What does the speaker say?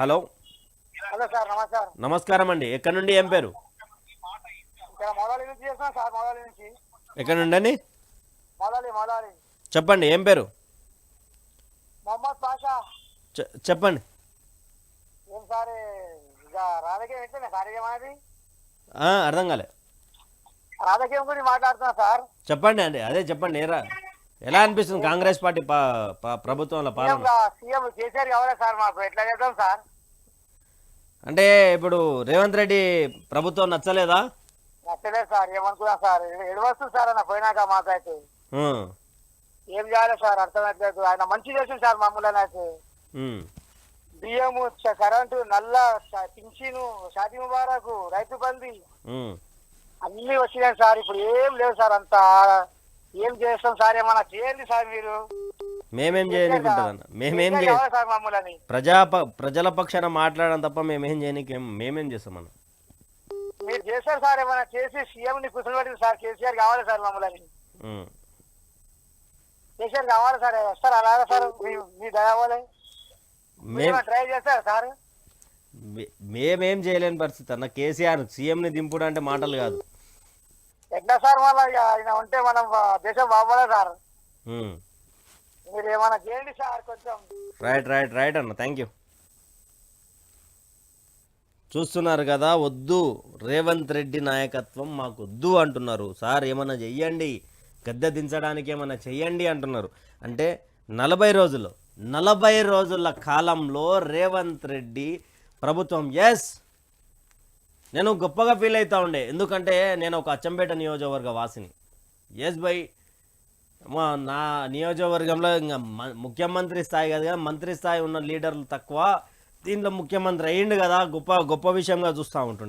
Hello. Hello sir నమస్కారం. నమస్కారం అండి. ఎక్కడి నుండి ఏం పేరు? ఎక్కడి నుండి అండి? చెప్పండి ఏం పేరు? మొహమ్మద్ పాషా. చెప్పండి. అర్థం కాలే. రాజకీయం గురించి మాట్లాడుతున్నా సార్. చెప్పండి అండి అదే చెప్పండి ఏరా? ఎలా అనిపిస్తుంది కాంగ్రెస్ పార్టీ ప్రభుత్వంలో పాలన? సీఎం కేసీఆర్ కావాలి సార్ మాకు? ఎట్లా చేద్దాం సార్? అంటే ఇప్పుడు రేవంత్ రెడ్డి ప్రభుత్వం నచ్చలేదా? నచ్చలేదు సార్ ఏమనుకున్నా సార్. ఎడవస్తుంది సార్ అన్న పోయినాక మాకైతే. ఏం చేయాలి సార్ అర్థమవుతలేదు ఆయన మంచి చేసింది సార్ మమ్మల్ని అయితే. ఉమ్, బియ్యము కరెంటు నల్ల చ- పింఛను షాదీ ముబారక్ రైతు బంది. అన్ని వచ్చినాయి సార్. ఇప్పుడు ఏం లేవు సార్ అంతా. ఏం చేస్తాం సార్? ఏమన్నా చేయండి సార్ మీరు? మేమేం చేయనీకుంటుందన్న మేమేం కేసీఆర్ చేయ కావాలి సార్ మమ్మల్ని? ప్రజా ప్రజల పక్షాన మాట్లాడడం తప్ప మేమేం చేయనీకి మేమేం చేస్తామన్న మీరు చేస్తారు సార్ ఏమన్నా చేసి సీఎం ని కూర్చోబెట్టింది సార్. కేసీఆర్ కావాలి సార్ మమ్మల్ని. కేసీఆర్ కావాలి సార్. వస్తారు అలాగే సార్? మీ- దయవాలి ట్రై చేస్తారు సార్? మేమేం చేయలేని పరిస్థితి అన్న. కేసీఆర్ సీఎంని దింపుడు అంటే మాటలు కాదు. ఎట్లా సార్ మళ్ళీ ఆయన ఉంటే మనం దేశం బాగోలే సార్. మీరు ఏమన్నా చేయండి సార్ కొంచెం. రైట్ రైట్ రైట్ అన్న థ్యాంక్ యూ. చూస్తున్నారు కదా వద్దు రేవంత్ రెడ్డి నాయకత్వం మాకు వద్దు అంటున్నారు. సార్ ఏమన్నా చెయ్యండి. గద్దె దించడానికి ఏమన్నా చెయ్యండి అంటున్నారు. అంటే నలభై రోజులు నలభై రోజుల కాలంలో రేవంత్ రెడ్డి ప్రభుత్వం ఎస్ నేను గొప్పగా ఫీల్ అవుతూ ఉండే. ఎందుకంటే నేను ఒక అచ్చంపేట నియోజకవర్గ వాసిని. ఎస్ బై మా నా నియోజకవర్గంలో ఇంకా ముఖ్యమంత్రి స్థాయి కదా, మంత్రి స్థాయి ఉన్న లీడర్లు తక్కువ దీంట్లో ముఖ్యమంత్రి అయ్యిండు కదా గొప్ప గొప్ప విషయంగా చూస్తూ ఉంటుండే.